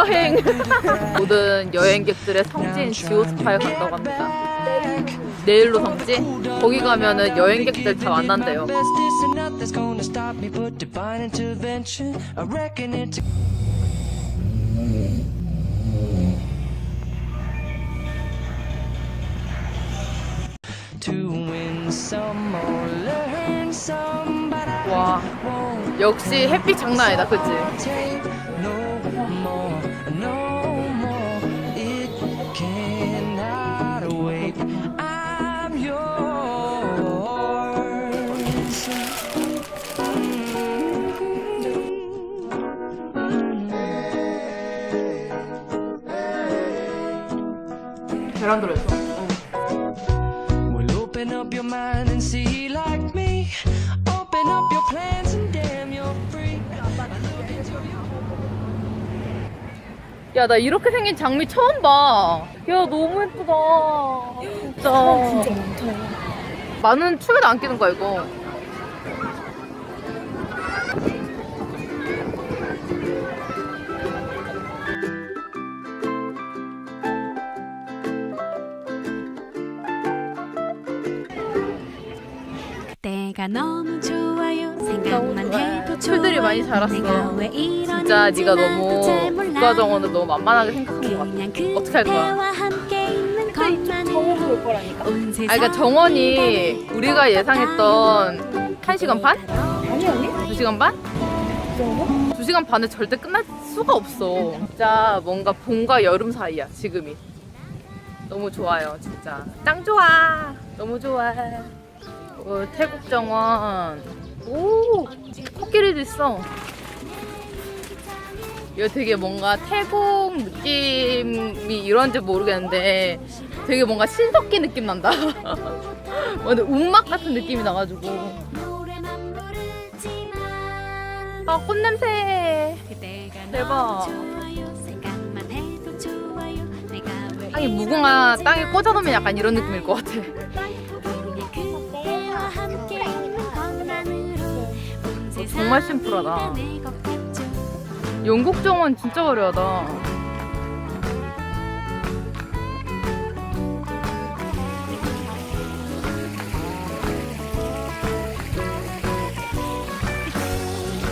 여행. 모든 여행객들의 성지인 지오스파에 간다고 합니다. 내일로 성지? 거기 가면은 여행객들 다 만난대요. 와, 역시 햇빛 장난 아니다, 그치? 베란다로 했어. Open up your mind and see like me. Open up your plans and damn, you're free. 야, 나 이렇게 생긴 장미 처음 봐. 야, 너무 예쁘다. 진짜. 진짜 많다. 많은 춤에도 안 끼는 거야, 이거. 때가 너무 좋아요 생각만 해도 좋아요 풀들이 많이 자랐어. 내가 진짜 네가 너무. 국가정원을 너무 만만하게 생각한 것 같아. 어떻게 할 거야? 세상 아, 그러니까 정원이 우리가 예상했던 1시간 반? 아니, 아니. 2시간 반? 두 시간 반에 절대 끝날 수가 없어. 진짜 뭔가 봄과 여름 사이야, 지금이. 너무 좋아요, 진짜. 짱 좋아. 너무 좋아. 어, 태국 정원. 오, 코끼리도 있어. 이거 되게 뭔가 태국 느낌이 이런지 모르겠는데 되게 뭔가 신석기 느낌 난다. 완전 운막 같은 느낌이 나가지고. 아, 꽃냄새. 대박. 아니, 무궁화 땅에 꽂아놓으면 약간 이런 느낌일 것 같아. 정말 심플하다. 영국 정원 진짜 화려하다.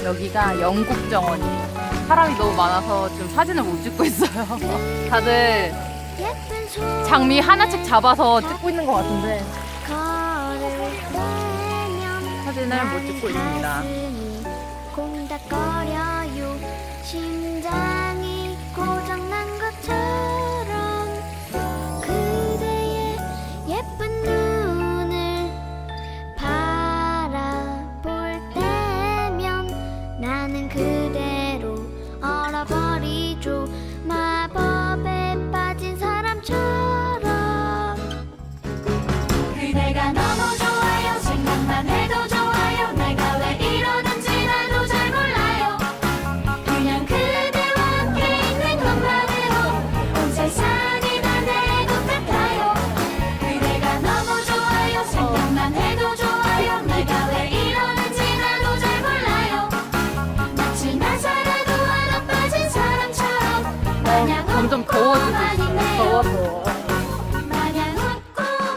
여기가 영국 정원이에요. 사람이 너무 많아서 지금 사진을 못 찍고 있어요. 다들 장미 하나씩 잡아서 찍고 있는 것 같은데 사진을 못 찍고 있습니다. 콩닥거려요. 심장이 고장난 것처럼 점점 더워지고 있어. 더워서.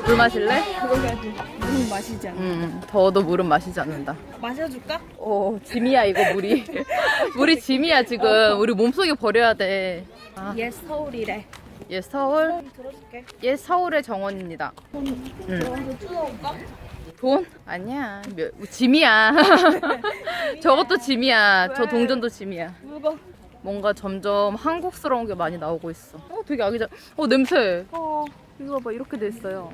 물 마실래? 물 마시지 않아. 음, 더워도 물은 마시지 않는다. 마셔줄까? 오, 짐이야 이거 물이. 물이 짐이야 지금. 우리 몸속에 버려야 돼. 아, 옛 서울이래. 얘 서울, 들어줄게. 얘 서울의 정원입니다. 응. 뜯어올까? 돈? 아니야. 몇- 짐이야. 저것도 짐이야. 저 왜? 동전도 짐이야. 물건. 뭔가 점점 한국스러운 게 많이 나오고 있어. 어, 되게 아기자. 어, 냄새. 어, 이거 봐, 이렇게 돼 있어요.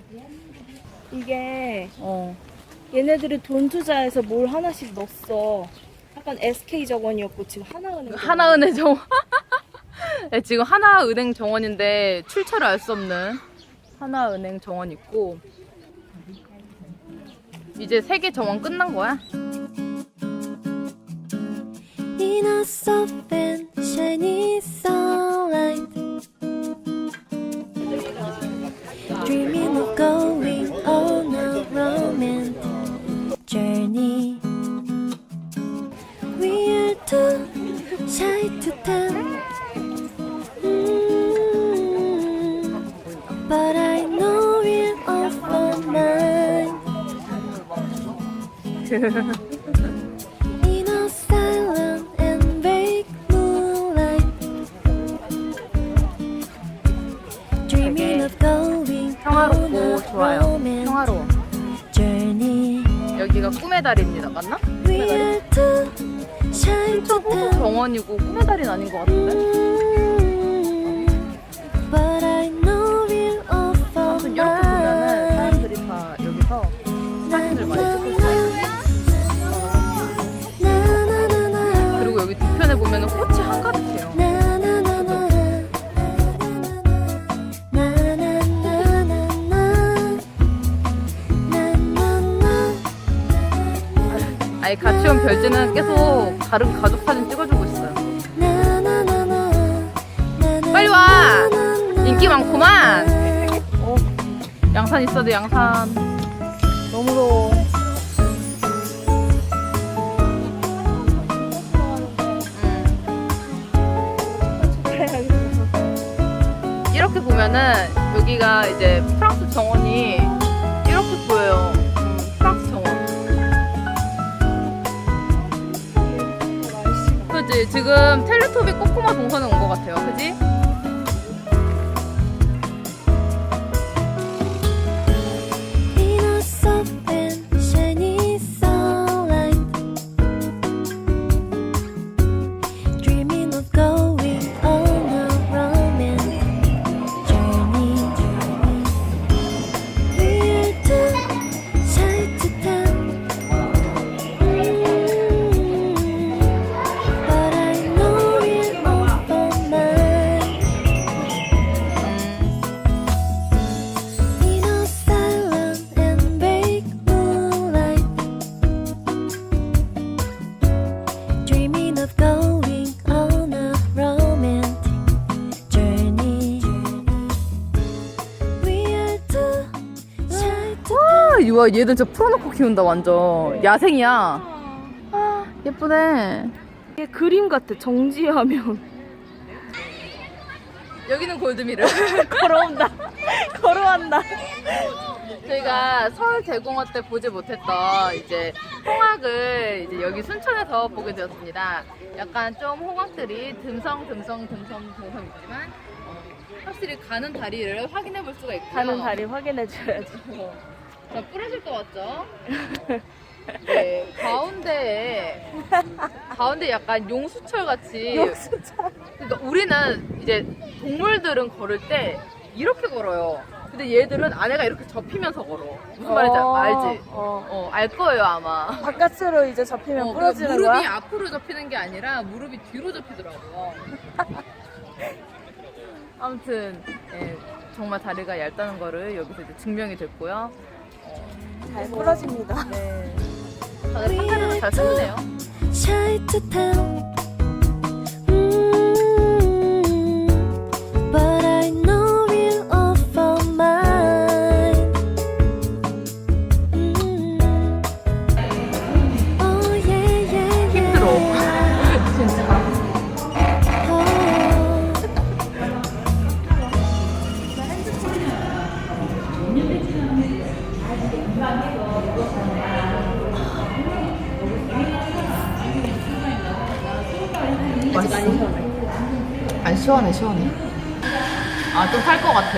이게 어. 얘네들이 돈 투자해서 뭘 하나씩 넣었어. 약간 SK 정원이었고 지금 하나은행. 하나은행 정원. 네, 지금 하나은행 정원인데 출처를 알 수 없는 하나은행 정원 있고 이제 세계 정원 끝난 거야? in a soft and shiny sunlight. Dreaming of going on a romantic journey. We are too shy to tell. But I know it all for. 여기가 꿈의 달입니다. 맞나? Shine to 호수 정원이고 꿈의 달인 아닌 것 같은데? 별지는 계속 다른 가족 사진 찍어주고 있어요. 빨리 와! 인기 많구만! 어, 양산 있어도 양산. 너무 더워. 이렇게 보면은 여기가 이제 프랑스 정원이 지 지금 텔레토비 꼬꼬마 동선에 온 것 같아요. 그지? 얘들 진짜 풀어놓고 키운다 완전. 야생이야. 아, 예쁘네. 이게 그림 같아. 정지하면 여기는 골드미르. 걸어온다. 걸어간다. 저희가 서울 대공원 때 보지 못했던 이제 홍학을 이제 여기 순천에서 보게 되었습니다. 약간 좀 홍학들이 듬성 듬성 듬성 듬성 있지만 어, 확실히 가는 다리를 확인해 볼 수가 있고요. 가는 다리 확인해줘야지. 자, 부러질 것 같죠? 네, 가운데에 가운데 약간 용수철 같이 용수철. 그러니까 우리는 이제 동물들은 걸을 때 이렇게 걸어요. 근데 얘들은 안에가 이렇게 접히면서 걸어. 무슨 말인지 어, 알지? 어. 어, 알 거예요, 아마. 바깥으로 이제 접히면 어, 부러지는 그러니까 무릎이 거야? 앞으로 접히는 게 아니라 무릎이 뒤로 접히더라고요. 아무튼 예, 정말 다리가 얇다는 거를 여기서 이제 증명이 됐고요. 잘 부러집니다. 네. 다들 판타지도 잘 쓰네요. 안 시원해, 시원해. 아, 좀 살 것 같아.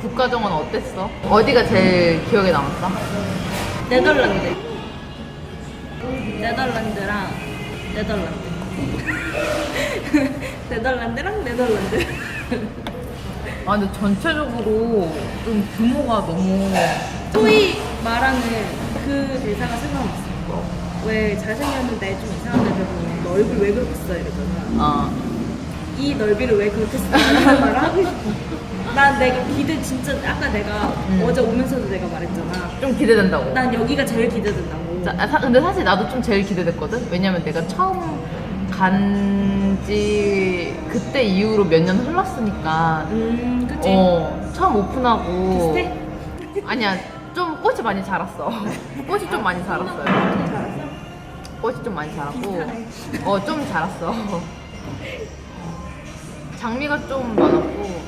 국가정원 어땠어? 어디가 제일 기억에 남았어? 네덜란드. 네덜란드랑 네덜란드. 네덜란드랑 네덜란드. 아, 근데 전체적으로 좀 규모가 너무. 소위 말하는 그 대사가 생각났어. 왜 잘생겼는데 좀 이상한 애들 보면 너 얼굴 왜 그렇게 써 이러잖아. 아, 이 넓이를 왜 그렇게 써? 이런 말을 하고 싶어. 난 내가 기대 진짜 아까 내가 음. 어제 오면서도 내가 말했잖아. 좀 기대된다고. 난 여기가 제일 기대된다고. 자, 아, 사- 근데 사실 나도 좀 제일 기대됐거든? 왜냐면 내가 처음 간지 그때 이후로 몇 년 흘렀으니까. 음, 그치. 어, 처음 오픈하고. 비슷해? 아니야, 좀 꽃이 많이 자랐어. 꽃이 좀 많이 자랐어요. 꽃이 좀 많이 자랐고. 어, 좀 자랐어. 장미가 좀 많았고.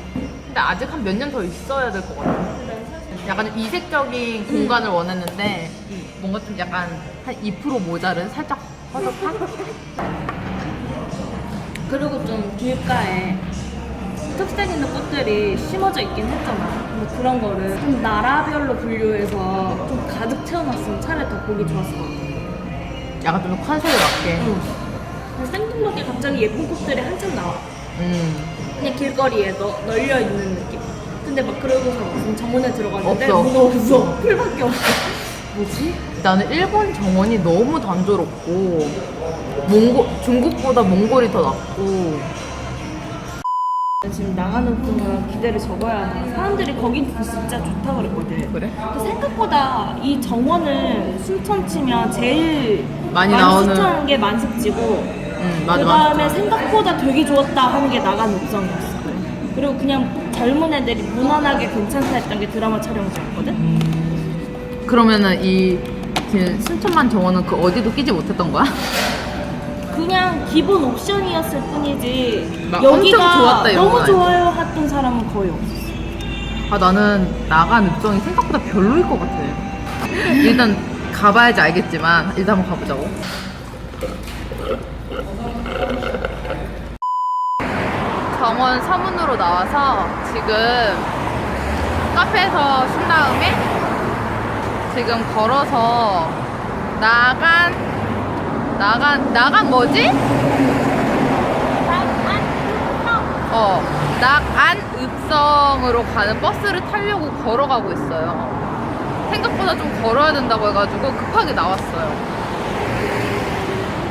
근데 아직 한 몇 년 더 있어야 될 것 같아. 약간 좀 이색적인 공간을 원했는데 뭔가 좀 약간 한 2% 모자른 살짝 허접한? 그리고 좀 길가에 특색 있는 꽃들이 심어져 있긴 했잖아. 근데 그런 거를 좀 나라별로 분류해서 좀 가득 채워놨으면 차라리 더 보기 좋았을 것 같아. 약간 좀 컨셉에 맞게. 응. 생뚱맞게 갑자기 예쁜 꽃들이 한참 나와. 음. 그냥 길거리에 너, 널려 있는 느낌. 근데 막 그러고서 무슨 정원에 들어갔는데 없어. 뭐가 없어. 풀밖에 없어. 뭐지? 나는 일본 정원이 너무 단조롭고 몽골 중국보다 몽골이 더 낫고 지금 나가는 동안 기대를 적어야 돼. 사람들이 거긴 진짜 좋다 그랬거든. 그래? 근데 생각보다 이 정원은 순천 치면 제일 많이 나오는- 추천하는 게 만습지고 음 맞아 그 다음에 맞아 생각보다 되게 좋았다 하는 게 나간 옥상이었어. 그리고 그냥 젊은 애들이 무난하게 괜찮다 했던 게 드라마 촬영지였거든. 그러면은 이 지금 순천만 정원은 그 어디도 끼지 못했던 거야? 그냥 기본 옵션이었을 뿐이지 막 여기가 엄청 좋았다 이런 너무 아니지. 좋아요 했던 사람은 거의 없었어. 아 나는 나간 읍정이 생각보다 별로일 것 같아 일단 가봐야지 알겠지만 일단 한번 가보자고 정원 서문으로 나와서 지금 카페에서 쉰 다음에 지금 걸어서 나간 나간 나간 뭐지? 어, 낙안 읍성으로 가는 버스를 타려고 걸어가고 있어요. 생각보다 좀 걸어야 된다고 해가지고 급하게 나왔어요.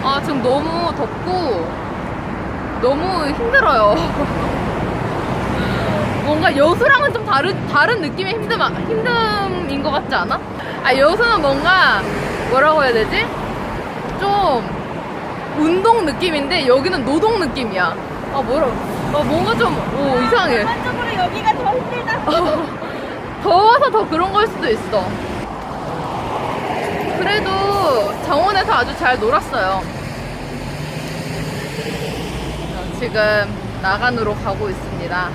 아, 지금 너무 덥고 너무 힘들어요. 뭔가 여수랑은 좀 다른, 다른 느낌의 힘듦, 힘듦인 것 같지 않아? 아, 여수는 뭔가 뭐라고 해야 되지? 좀 운동 느낌인데 여기는 노동 느낌이야. 아 뭐라? 아 뭔가 좀 오, 이상해. 한쪽으로 여기가 더 힘들다. 더워서 더 그런 걸 수도 있어. 그래도 정원에서 아주 잘 놀았어요. 지금 나간으로 가고 있습니다.